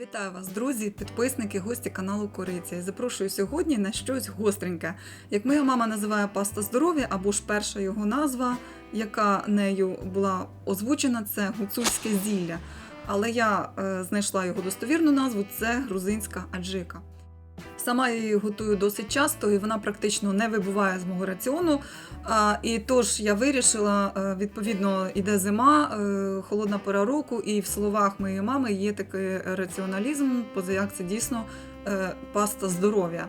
Вітаю вас, друзі, підписники, гості каналу Кориця. І запрошую сьогодні на щось гостреньке. Як моя мама називає паста здоров'я, або ж перша його назва, яка нею була озвучена, це гуцульське зілля. Але я е, знайшла його достовірну назву це грузинська аджика. Сама я її готую досить часто, і вона практично не вибуває з мого раціону. І тож я вирішила, е, відповідно, іде зима, е, холодна пора року, і в словах моєї мами є такий раціоналізм, поза як це дійсно е, паста здоров'я.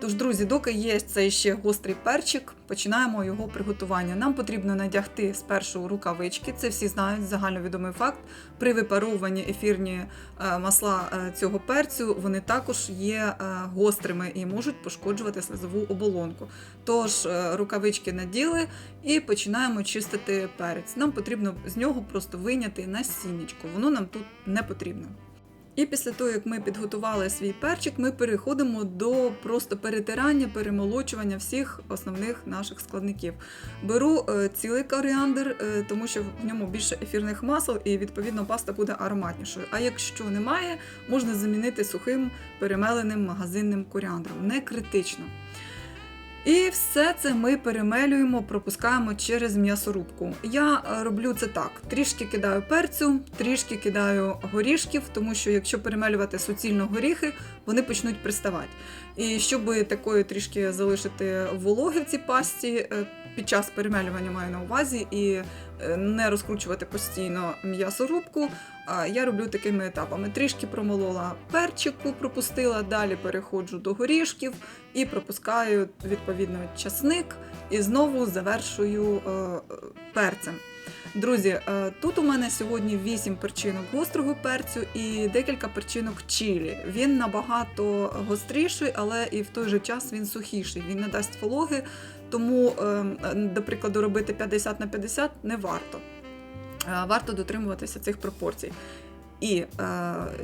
Тож, друзі, доки є цей ще гострий перчик, починаємо його приготування. Нам потрібно надягти спершу рукавички, це всі знають, загальновідомий факт. При випаровуванні ефірні е, масла е, цього перцю вони також є е, гострими і можуть пошкоджувати слизову оболонку. Тож рукавички наділи і починаємо чистити перець. Нам потрібно з нього просто вийняти насіннячко, воно нам тут не потрібно. І після того, як ми підготували свій перчик, ми переходимо до просто перетирання, перемолочування всіх основних наших складників. Беру е, цілий коріандр, е, тому що в ньому більше ефірних масел, і відповідно паста буде ароматнішою. А якщо немає, можна замінити сухим перемеленим магазинним коріандром. Не критично. І все це ми перемелюємо, пропускаємо через м'ясорубку. Я е, роблю це так: трішки кидаю перцю, трішки кидаю горішків, тому що якщо перемелювати суцільно горіхи, вони почнуть приставати. І щоб такої трішки залишити вологи в цій пасті, е, під час перемелювання маю на увазі і е, не розкручувати постійно м'ясорубку, я роблю такими етапами. Трішки промолола перчику, пропустила, далі переходжу до горішків і пропускаю відповідно часник і знову завершую е, е, перцем. Друзі, е, тут у мене сьогодні 8 перчинок гострого перцю і декілька перчинок чилі. Він набагато гостріший, але і в той же час він сухіший. Він не дасть вологи, тому, е, до прикладу, робити 50 на 50 не варто. Е, Варто дотримуватися цих пропорцій. І е,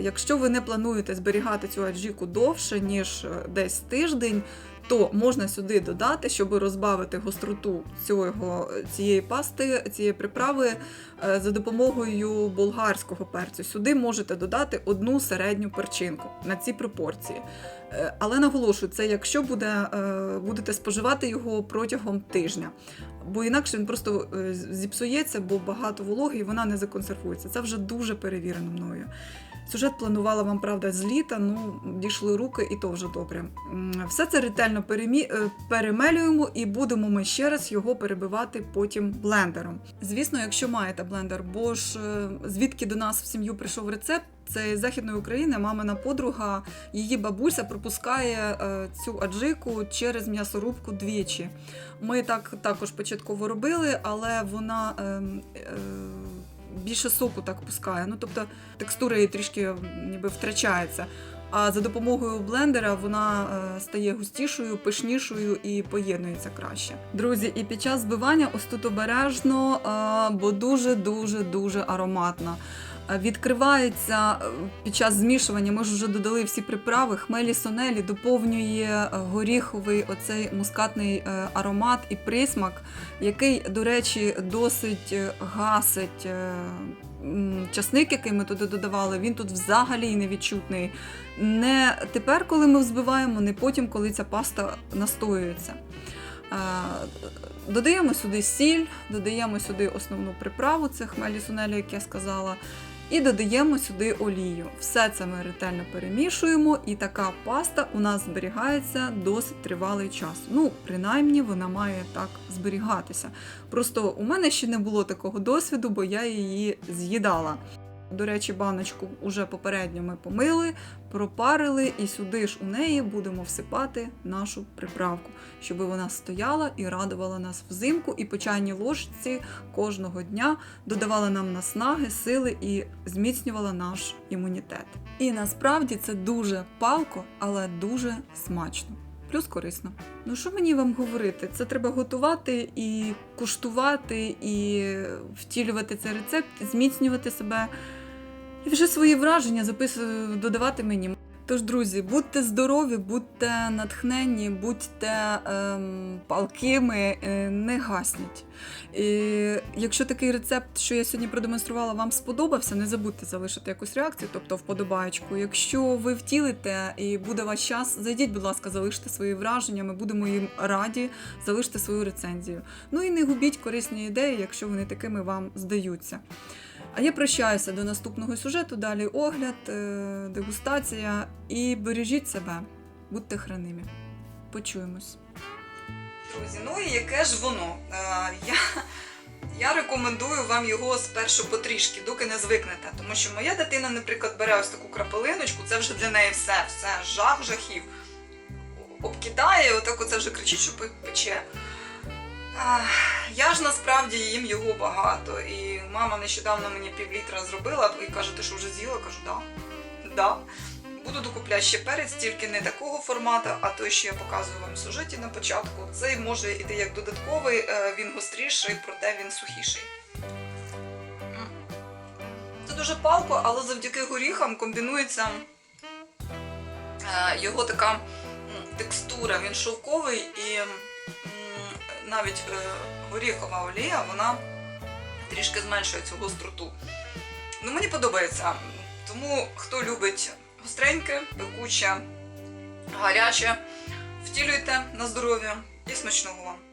якщо ви не плануєте зберігати цю аджіку довше, ніж десь тиждень, то можна сюди додати, щоб розбавити гостроту цього, цієї пасти, цієї приправи е, за допомогою болгарського перцю. Сюди можете додати одну середню перчинку на ці пропорції. Е, Але наголошую, це якщо буде, е, будете споживати його протягом тижня. Бо інакше він просто е, зіпсується, бо багато вологи і вона не законсервується. Це вже дуже перевірено мною. Сюжет планувала вам, правда, з літа, ну дійшли руки, і то вже добре. Все це ретельно перемі... е, перемелюємо і будемо ми ще раз його перебивати потім блендером. Звісно, якщо маєте блендер, бо ж е, звідки до нас в сім'ю прийшов рецепт. Це з Західної України, мамина подруга, її бабуся пропускає е, цю аджику через м'ясорубку двічі. Ми так також початково робили, але вона ем, е, більше соку так пускає. Ну тобто текстура її трішки ніби втрачається. А за допомогою блендера вона е, стає густішою, пишнішою і поєднується краще. Друзі, і під час збивання ось тут обережно, бо дуже дуже дуже ароматно. Відкривається е, під час змішування. Ми ж вже додали всі приправи. Хмелі сонелі доповнює е, горіховий оцей мускатний е, аромат і присмак, який, до речі, досить гасить. Часник, який ми туди додавали, він тут взагалі невідчутний. Не тепер, коли ми взбиваємо, не потім, коли ця паста настоюється. Додаємо сюди сіль, додаємо сюди основну приправу, це хмелі сунелі, як я сказала, і додаємо сюди олію. Все це ми ретельно перемішуємо, і така паста у нас зберігається досить тривалий час. Ну, принаймні, вона має так зберігатися. Просто у мене ще не було такого досвіду, бо я її з'їдала. До речі, баночку вже попередньо ми помили, пропарили, і сюди ж у неї будемо всипати нашу приправку, щоб вона стояла і радувала нас взимку, і по ложці кожного дня додавала нам наснаги, сили і зміцнювала наш імунітет. І насправді це дуже палко, але дуже смачно. Плюс корисно. Ну що мені вам говорити? Це треба готувати і куштувати, і втілювати цей рецепт, зміцнювати себе. І вже свої враження записувати, додавати мені. Тож, друзі, будьте здорові, будьте натхненні, будьте ем, палкими, е, не гасніть. І якщо такий рецепт, що я сьогодні продемонструвала, вам сподобався, не забудьте залишити якусь реакцію, тобто вподобаєчку. Якщо ви втілите і буде ваш час, зайдіть, будь ласка, залиште свої враження, ми будемо їм раді, залиште свою рецензію. Ну і не губіть корисні ідеї, якщо вони такими вам здаються. А я прощаюся до наступного сюжету. Далі огляд, е, дегустація і бережіть себе, будьте хранимі. Почуємось. Друзі, ну і яке ж воно? Е, я, я рекомендую вам його спершу потрішки, доки не звикнете. Тому що моя дитина, наприклад, бере ось таку крапелиночку, це вже для неї все, все, жах, жахів. Обкидає, отак оце вже кричить, що пече. Я ж насправді їм його багато. І мама нещодавно мені півлітра зробила і каже, ти що вже з'їла? Кажу, да. Да. Буду докупляти ще перець, тільки не такого формату, а той, що я показую вам в сюжеті на початку. Цей може йти як додатковий, е, він гостріший, проте він сухіший. Це дуже палко, але завдяки горіхам комбінується е, його така текстура. Він шовковий і навіть е, горіхова олія, вона трішки зменшує цю гостроту. Ну, мені подобається. Тому хто любить гостреньке, пекуче, гаряче, втілюйте на здоров'я і смачного вам.